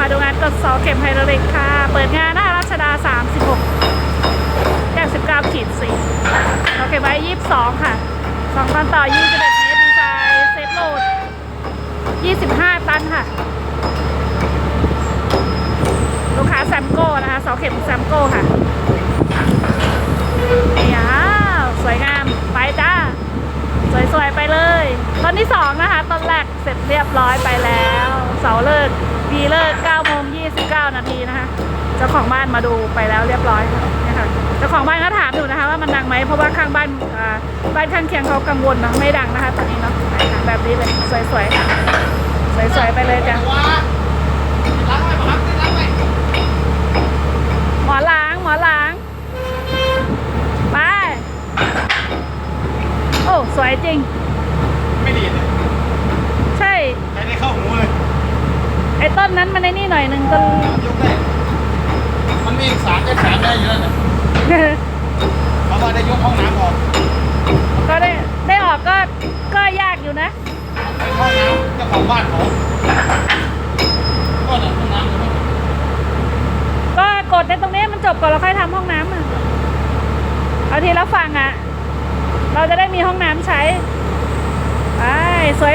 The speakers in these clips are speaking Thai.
มาดูงานกดเสาเข็มไฮดรอลิกค่ะ เปิดงานหน้ารัชดา 36แยก19ขีด4เราเก็บไว้ 22 ค่ะ2ตันต่อ 21เมตรดีไซน์เซฟโหลด 25 ตันค่ะ ลูกค้าแซมโก้นะคะเสาเข็มแซมโก้ค่ะนี่อ้าวสวยงาม ไปจ้า สวยๆ ไปเลย นที่ 2 นะคะต้นแรกเสร็จเรียบร้อยไปแล้ว เสาเลิกดีเลิก9โมง29 นาทีนะคะ เจ้าของบ้านมาดูไปแล้วเรียบร้อยค่ะเนี่ยค่ะเจ้าของบ้านก็ถามอยู่นะคะว่ามันดังไหมเพราะว่าข้างบ้านบ้านข้างเคียงเขากังวลนะไม่ดังนะคะตอนนี้เนาะไปค่ะแบบนี้เลยสวยๆค่ะสวยๆไปเลยจ้ะหมอล้างหมอล้างไปโอ้สวยจริง ไม่ดีเลย ใช่ ใช้ได้เข้าหูเลย ไอ้ต้นนั้นมันในนี่หน่อยหนึ่งต้นยกได้มันมีสารก็แถมได้เยอะนะเพราะว่าได้ยกห้องน้ำออก ก็ได้ได้ออกก็ก็ยากอยู่นะไปห้องน้ำเจ้าของบ้านเขาก็เนี่ยห้องน้ำอยู่นู่นก็กดในตรงนี้มันจบก่อนเราค่อยทำห้องน้ำอะเอาทีละฝั่งอะ เราจะได้มีห้องน้ำใช้ไป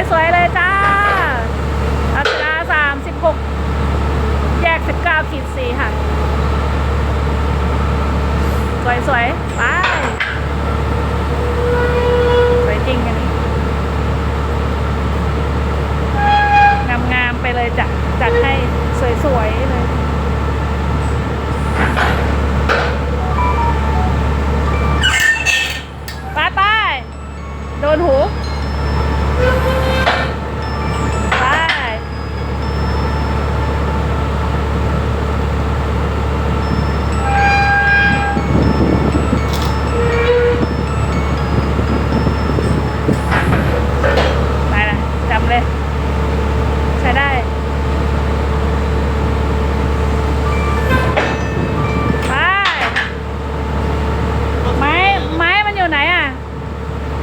สวยๆเลยจ้าอัตราสามสิบหกแยกสิบเก้าขีดสี่ค่ะ สวยไปสวยจริงอันนี้งามๆไปเลยจ้ะจัดให้สวยๆเลยไปไปโดนหู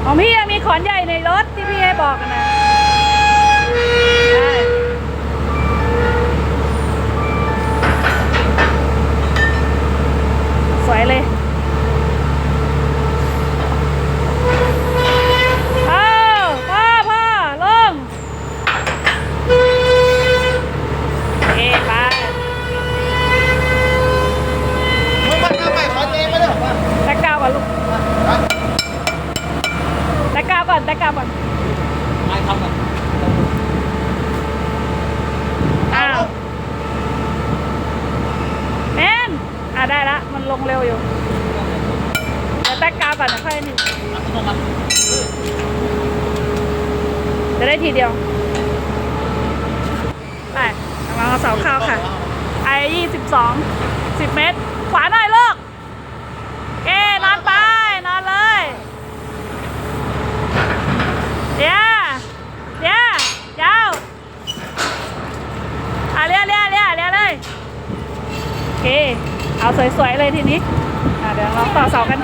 ของพี่มีขอนใหญ่ในรถที่พี่ให้บอกนะ กร้าวก่อนตะกร้าวก่อนไม้ทำกันอ้าวแมนอะได้ละ มันลงเร็วอยู่เดี๋ยวแตกกาวก่อนนะค่อยหนึ่งอัตโนมัติจะได้ทีเดียว ไปเราเอาเสาเข้าค่ะไอยี่สิบสองสิบเมตร ขวาหน่อยลูกเก้นอนไป นอนเลย เดี๋ยวเดี๋ยวยาวอะ เลี้ยเลี้ยเลี้ยเลี้ยเลยโอเค เอาสวยๆเลยทีนี้เดี๋ยวเราต่อเสากัน